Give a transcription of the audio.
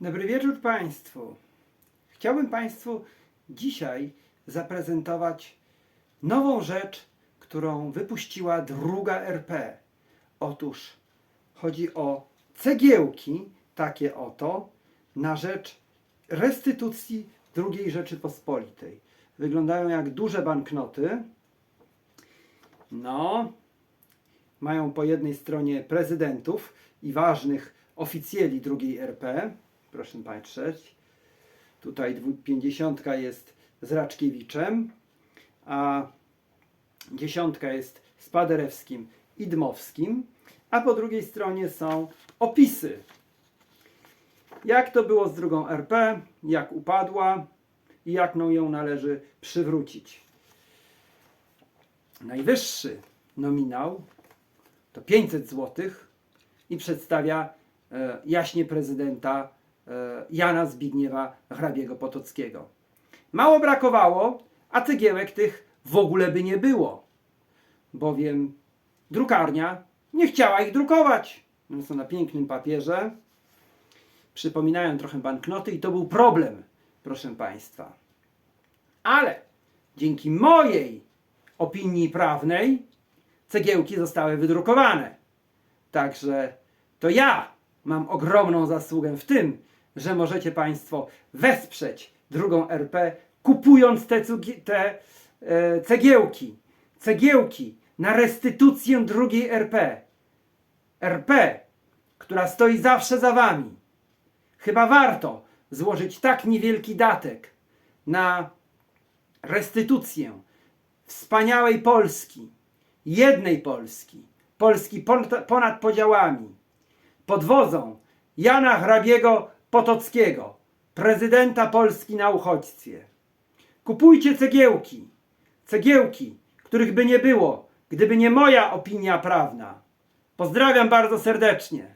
Dobry wieczór Państwu. Chciałbym Państwu dzisiaj zaprezentować nową rzecz, którą wypuściła druga RP. Otóż chodzi o cegiełki, takie oto, na rzecz restytucji II Rzeczypospolitej. Wyglądają jak duże banknoty. No, mają po jednej stronie prezydentów i ważnych oficjeli drugiej RP. Proszę patrzeć. Tutaj pięćdziesiątka jest z Raczkiewiczem, a dziesiątka jest z Paderewskim i Dmowskim, a po drugiej stronie są opisy. Jak to było z drugą RP, jak upadła i jak no ją należy przywrócić. Najwyższy nominał to 500 zł i przedstawia e, jaśnie prezydenta Jana Zbigniewa Hrabiego Potockiego. Mało brakowało, a cegiełek tych w ogóle by nie było, bowiem drukarnia nie chciała ich drukować. One są na pięknym papierze, przypominają trochę banknoty i to był problem, proszę Państwa. Ale dzięki mojej opinii prawnej cegiełki zostały wydrukowane. Także to ja mam ogromną zasługę w tym, że możecie Państwo wesprzeć drugą RP, kupując te, te e, cegiełki. Cegiełki na restytucję drugiej RP. RP, która stoi zawsze za Wami. Chyba warto złożyć tak niewielki datek na restytucję wspaniałej Polski, jednej Polski, Polski pon- ponad podziałami, pod wodzą Jana Hrabiego Potockiego, prezydenta Polski na uchodźstwie. Kupujcie cegiełki, cegiełki, których by nie było, gdyby nie moja opinia prawna. Pozdrawiam bardzo serdecznie.